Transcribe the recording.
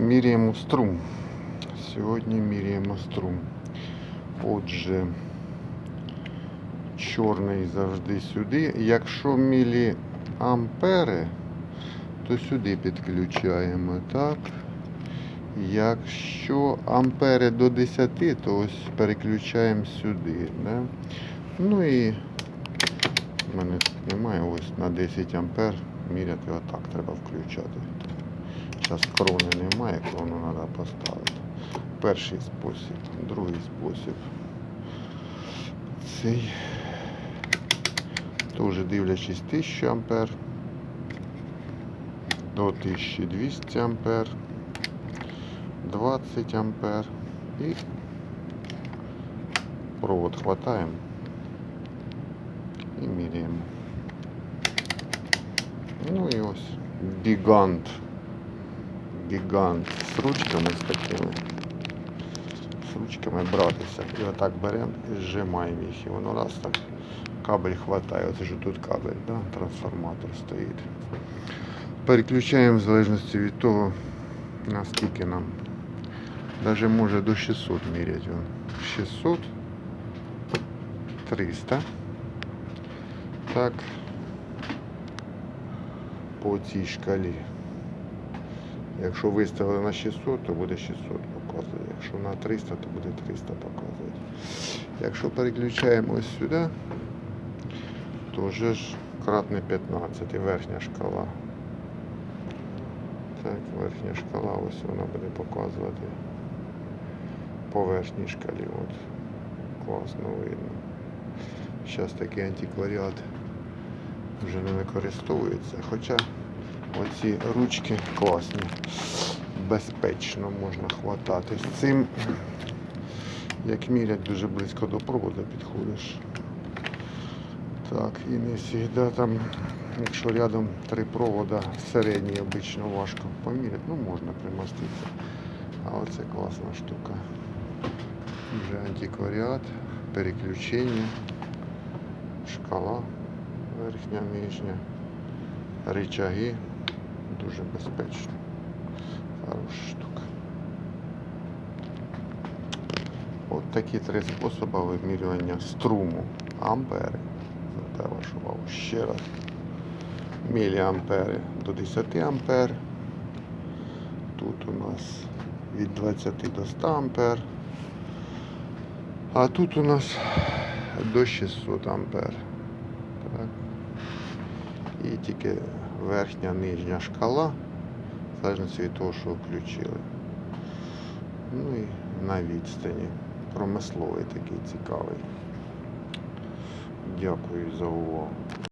Міряємо струм. Сьогодні міряємо струм. Отже, чорний завжди сюди. Якщо міліампери, то сюди підключаємо, так? Якщо ампери до 10, то ось переключаємо сюди. Да? Ну і в мене немає, ось на 10 ампер міряти отак треба включати. Зараз крони немає, крону треба поставити. Перший спосіб, другий спосіб. Цей теж дивлячись 1000 ампер до 1200 ампер, 20 ампер і провод хватаємо і міряємо. Ну і ось гігант. Гігант з ручками з такими. З ручками братися. І отак беремо і зжимаємо їх. І воно раз так кабель хватає. Оце ж тут кабель, да? трансформатор стоїть. Переключаємо в залежності від того, наскільки нам. Даже може до 600 міряти. Вон. 600, 300. Так. По цій шкалі. Якщо виставили на 600, то буде 600 показувати. Якщо на 300, то буде 300 показувати. Якщо переключаємо ось сюди, то вже ж кратне 15 і верхня шкала. Так, верхня шкала, ось вона буде показувати по верхній шкалі. От. Класно видно. Зараз такий антикваріат вже не використовується. Хоча оці ручки класні. Безпечно можна хватати. З цим, як мірять, дуже близько до проводу підходиш. Так, і не завжди там, якщо рядом три провода, середній обично важко поміряти, ну можна примоститися. А оце класна штука. Вже антикваріат, переключення, шкала верхня, нижня, рычаги. Дуже безпечно. Хороша штука. От такі три способи вимірювання струму. Ампери. Звертаю вашу увагу ще раз. Міліампери до 10 ампер. Тут у нас від 20 до 100 ампер. А тут у нас до 600 ампер. Так. І тільки верхня, нижня шкала, в залежності від того, що включили. Ну і на відстані. Промисловий такий цікавий. Дякую за увагу.